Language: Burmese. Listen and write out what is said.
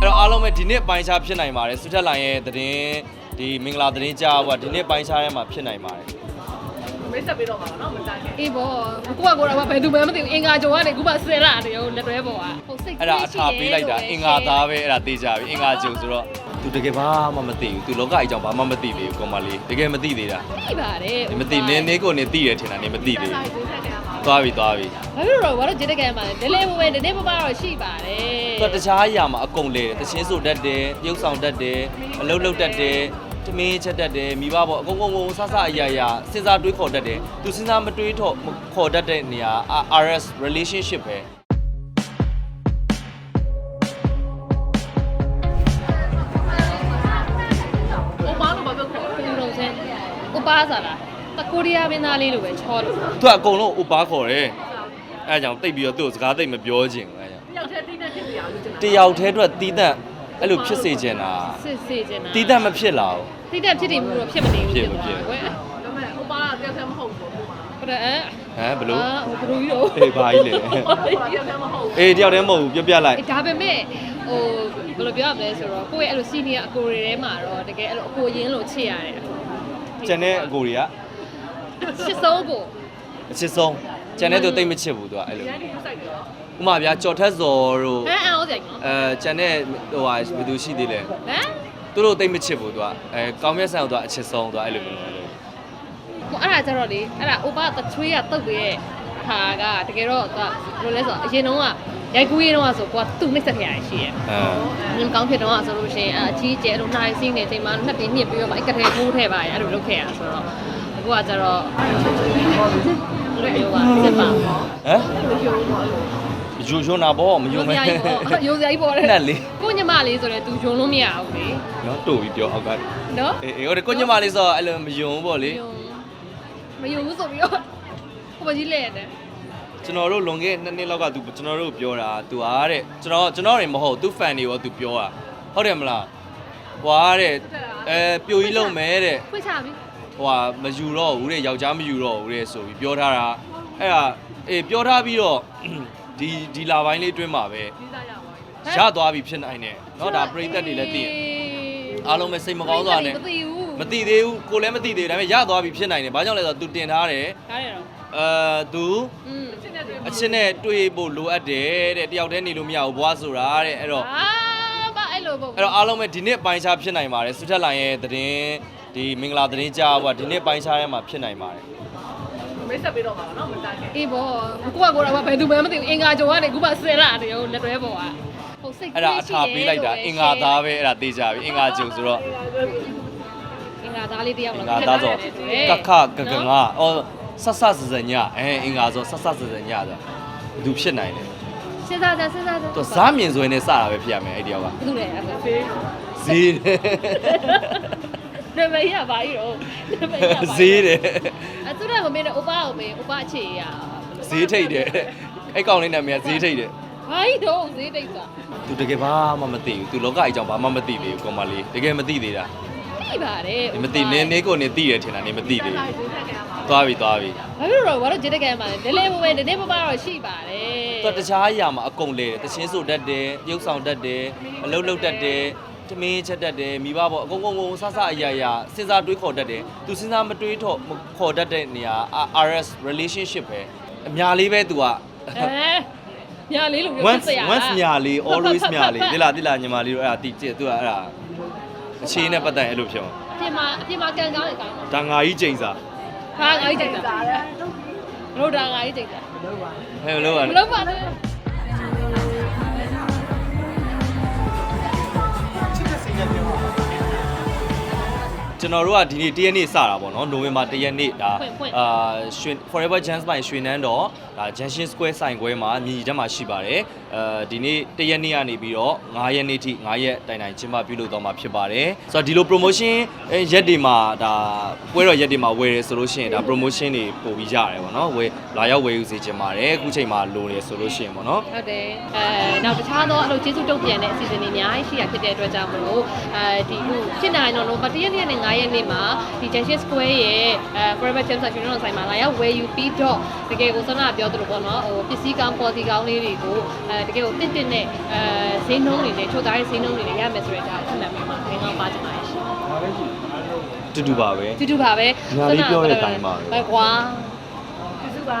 အဲ့တော့အားလုံးပဲဒီနေ့ပိုင်းခြားဖြစ်နိုင်ပါတယ်စုထက်လိုင်းရဲ့သတင်းဒီမင်္ဂလာသတင်းကြားဟိုကဒီနေ့ပိုင်းခြားထဲမှာဖြစ်နိုင်ပါတယ်မိတ်ဆက်ပေးတော့မှာပါနော်မကြခင်အေးဘောကိုကကိုတော့ဘယ်သူမှမသိဘူးအင်္ဂါကြုံကနေခုမှဆယ်လာတယ်ဟိုလက်တွဲပေါ်ကဟုတ်စိတ်အဲ့ဒါအထာပေးလိုက်တာအင်္ဂါသားပဲအဲ့ဒါသိကြပြီအင်္ဂါကျုံဆိုတော့သူတကယ်ဘာမှမသိဘူးသူလောကကြီးအကြောင်းဘာမှမသိသေးဘူးကောင်မလေးတကယ်မသိသေးတာသိပါတယ်မသိနင်းနေကိုနေသိတယ်ထင်တာနေမသိသေးဆိုင်ဘူး သွင်းဆက်ကြရမှာသွားပြီသွားပြီဘာဖြစ်လို့တော့ဘာလို့ဂျစ်တကန်မှာလဲလဲလဲပဲနည်းနည်းပါးပါတော့ရှိပါတယ်သူကတခြားအရာမှာအကုန်လဲတယ်တချင်းဆိုတတ်တယ်ပြုတ်ဆောင်တတ်တယ်အလုပ်လုပ်တတ်တယ်တမင်းချက်တတ်တယ်မိဘပေါ့အကုန်ကုန်ကုန်ဆဆအရာရာစဉ်းစားတွေးခေါ်တတ်တယ်သူစဉ်းစားမတွေးထော်မခေါ်တတ်တဲ့နေရာ RS relationship ပဲဟိုပါလို့ဘာပြောခေါ်ဘယ်လိုလုပ်စမ်းဥပါစားလား တကိုရီးယားမင်းသားလေးလိုပဲချောလို့သူကအကုန်လုံးဥပါခေါ်တယ်အဲအကြောင့်တိတ်ပြီးတော့သူ့ကိုစကားတိတ်မပြောချင်ဘူးအဲကြောင့်တယောက်တည်းတိနေဖြစ်ပြရလို့ကျွန်တတော်ယောက်တည်းအတွက်တီးတန့်အဲ့လိုဖြစ်စေချင်တာစစ်စစ်ကျင်တာတီးတန့်မဖြစ်လာဘူးတိတက်ဖြစ်တယ်မှုတော့ဖြစ်မနေဘူးဖြစ်မဖြစ်ကွယ်ဒါပေမဲ့ဟိုပါကတယောက်တည်းမဟုတ်ဘူးပေါ့မှာဟုတ်တယ်အဲဟမ်ဘလို့အာဟိုဘလူကြီးတော့အေးဘာကြီးလဲတယောက်တည်းမဟုတ်ဘူးအေးတယောက်တည်းမဟုတ်ဘူးပြောပြလိုက်ဒါပေမဲ့ဟိုဘယ်လိုပြောရမလဲဆိုတော့ကိုယ့်ရဲ့အဲ့လိုစီနီယာအကိုတွေထဲမှာတော့တကယ်အဲ့လိုအကိုရင်းလို့ချစ်ရတယ်ကျန်တဲ့အကိုတွေက ချစ်ဆုံးကိုအချစ်ဆုံးကျန်တဲ့သူတိတ်မချစ်ဘူးသူကအဲ့လိုဒီတိုင်းဒီဆိုင်တော့ဥမာဗျာကြော်ထက်စော်တို့ဟမ်အောင်စရာကြီးနော်အဲကျန်တဲ့ဟိုဟာဘယ်သူရှိသေးလဲဟမ်သူတို့တိတ်မချစ်ဘူးသူကအဲကောင်းမြတ်ဆန်ကိုသူကအချစ်ဆုံးသူကအဲ့လိုမျိုးအဲ့လိုကိုအဲ့ဒါကြတော့လေအဲ့ဒါအိုဘာတချွေးရတုတ်ပြီးရဲ့ဟာကတကယ်တော့ကဘယ်လိုလဲဆိုတော့အရင်တုန်းကရိုက်ကူးရေးတုန်းကဆိုကိုကသူ့နှိမ့်ဆက်ခဲ့ရရှိရဲ့အဲညကောင်းဖြစ်တော့ဆိုလို့ရှိရင်အကြီးကျယ်လို့နိုင်စင်းနေချိန်မှာနှစ်ပြင်းညစ်ပြီးတော့ဗိုက်ကထဲထိုးထဲပါရအဲ့လိုလုပ်ခဲ့ရဆိုတော့ အခုကကြတော့ဘယ်လိုပြောပါစစ်ပါဟမ်ယူယူနာဘောမယူရိုးမဲစရာကြီးပေါ့ရိုးစရာကြီးပေါ့လေနဲ့လေကိုညမလေးဆိုတော့ तू ယုံလို့မရဘူးလေနော်တို့ပြီးပြောအောက်ကနော်အေးအေးဟိုကိုညမလေးဆိုတော့အဲ့လိုမယုံဘူးပေါ့လေယုံမယုံဘူးဆိုပြီးတော့ဟိုမကြီးလဲရတယ်ကျွန်တော်တို့လွန်ခဲ့နှစ်နှစ်လောက်ကသူကျွန်တော်တို့ပြောတာသူအားတဲ့ကျွန်တော်ကျွန်တော်တွေမဟုတ်သူ fan တွေရောသူပြောတာဟုတ်တယ်မလားဟွာတဲ့အဲပြိုကြီးလုံးမဲတဲ့ဖွင့်ချပြီ ဟိုဟာမယူတော့ဘူးတဲ့ယောက်ျားမယူတော့ဘူးတဲ့ဆိုပြီးပြောထားတာအဲ့ဒါအေးပြောထားပြီးတော့ ဒီဒီလာပိုင်းလေးအတွင်းမှာပဲ ဒီစားရပါဘူး ရသွားပြီဖြစ်နိုင်တယ်เนาะဒါပရိသတ်တွေလည်းသိတယ်အားလုံးပဲစိတ်မကောင်းစွာနဲ့ မသိဘူး မသိသေးဘူးကိုလည်းမသိသေးဘူးဒါပေမဲ့ရသွားပြီဖြစ်နိုင်တယ်ဘာကြောင့်လဲဆိုတော့ तू တင်ထားတယ် ဒါရတော့ အဲ तू อืม ရှင်းတဲ့တွေ အချင်းနဲ့တွေ့ဖို့လိုအပ်တယ်တဲ့တယောက်တည်းနေလို့မရဘူးဘွားဆိုတာတဲ့အဲ့တော့ အာဘာအဲ့လိုပေါ့ အဲ့တော့အားလုံးပဲဒီနေ့ပိုင်းခြားဖြစ်နိုင်ပါတယ်စုထက်လိုင်းရဲ့သတင်း ဒီမင်္ဂလာသတင်းကြားဟိုကဒီနေ့ပိုင်းခြားထဲမှာဖြစ်နိုင်ပါတယ်မိတ်ဆက်ပေးတော့မှာပါနော်မကြခင်အေးဘောကိုကကိုတော့ဘယ်သူမှမသိဘူးအင်္ဂါကြုံကနေခုမှဆယ်လာတယ်ဟိုလက်တွဲပေါ်ကဟုတ်စိတ်အဲ့ဒါအထာပေးလိုက်တာအင်္ဂါသားပဲအဲ့ဒါသိကြပြီအင်္ဂါကျုံဆိုတော့အင်္ဂါသားလေးတယောက်အင်္လားဂါသားဆိုကခကကငါအော်ဆဆစစညအဲအင်္ဂါဆိုဆဆစစညဆိုဘယ်သူဖြစ်နိုင်လဲစဉ်းစားကြစဉ်းစားကြသူဇာမြင်စွဲနဲ့စတာပဲဖြစ်ရမယ်အဲ့ဒီယောက်ကဘယ်သူလဲအဲ့ဒါဖေးဈေး တယ်နမရပါကြီးတော့နမရပါဈေးတယ်အသူကမမေးနဲ့ဥပကိုမေးဥပအခြေရဈေးထိတ်တယ်အဲ့ကောင်လေးနာမည်ကဈေးထိတ်တယ်ဘာကြီးတော့ဈေးတိတ်သွားသူတကယ်ဘာမှမသိဘူးသူလောကအကြောင်းဘာမှမသိသေးဘူးကောင်မလေးတကယ်မသိသေးတာသိပါတယ်မသိနေနေကိုနေသိတယ်ထင်တာနေမသိသေးဆိုင်ဘူးသွင်းဆက်ကြရမှာသွားပြီသွားပြီဘာဖြစ်လို့တော့ဘာလို့ဂျစ်တကန်မှာလဲလဲပဲနည်းနည်းပါးပါတော့ရှိပါတယ်သူတခြားအရာမှာအကုန်လဲတယ်တချင်းဆိုတတ်တယ်ပြုတ်ဆောင်တတ်တယ်အလုပ်လုပ်တတ်တယ် တမင်းချက်တတ်တယ်မိဘပေါ့အကုန်ကုန်ကုန်ဆဆအရာရာစဉ်းစားတွေးခေါ်တတ်တယ်သူစဉ်းစားမတွေးထော်မခေါ်တတ်တဲ့နေရာ RS relationship ပဲအများလေးပဲသူက အဲညာလေးလိုမျိုး once once ညာလေး always ညာလေးဒီလားဒီလားညီမလေးတို့အဲ့ဒါတိကျသူကအဲ့ဒါအခြေနဲ့ပတ်သက်အဲ့လိုဖြစ်အောင်အပြင်မှာအပြင်မှာကန်ကောင်းနေကောင်းဒါငါကြီးချိန်စာဟာငါကြီးကြိုက်တာလို့ဒါငါကြီးကြိုက်တာဟဲ့ဘလို့ကဘလို့ပါလဲ ကျွန်တော်တို့ကဒီနေ့တရက်နေ့စတာပေါ့နော်နိုဝင်ဘာတရက်နေ့ဒါအာရွှေ Forever Gems by ရွှေနန်းတော်ဒါ Junction Square ဆိုင်ခွဲမှာမြည်တက်မှာရှိပါတယ်အဲဒီနေ့တရက်နေ့ကနေပြီးတော့9ရက်နေ့ထိ9ရက်တိုင်တိုင်ကျင်းပပြုလုပ်တော့မှာဖြစ်ပါတယ်ဆိုတော့ဒီလို promotion ရက်တွေမှာဒါပွဲတော်ရက်တွေမှာဝယ်ရဆိုလို့ရှိရင်ဒါ promotion တွေပို့ပြီးရတယ်ပေါ့နော်ဝယ်လာရောက်ဝယ်ယူစေချင်ပါတယ်အခုချိန်မှာလိုတယ်ဆိုလို့ရှိရင်ပေါ့နော်ဟုတ်တယ်အဲနောက်တခြားသောအဲ့လိုကျေးဇူးတုံ့ပြန်တဲ့အစီအစဉ်တွေအများကြီးရှိရဖြစ်တဲ့အတွက်ကြောင့်မလို့အဲဒီခုဖြစ်နိုင်တော့လို့တရက်နေ့နဲ့9ရက်နေ့မှာဒီ Junction Square ရဲ့အဲ Forever Gems ဆိုရှင်တို့ဆိုင်မှာလာရောက်ဝယ်ယူပြီးတော့တကယ်ကိုစောနာပြောသလိုပေါ့နော်ဟိုပစ္စည်းကောင်းပေါ်စီကောင်းလေးတွေကိုအဲတကယ်ကိုတင့်တင့်နဲ့အဲဈေးနှုန်းတွေနဲ့ချုပ်သားတဲ့ဈေးနှုန်းတွေနဲ့ရမယ်ဆိုတော့ဒါအမှန်ပဲမှာငင်းကောင်းပါချင်ပါရဲ့ရှင်တူတူပါပဲတူတူပါပဲညာလေးပြောတဲ့အတိုင်းပါပဲပဲကွာကျေးဇူးပါ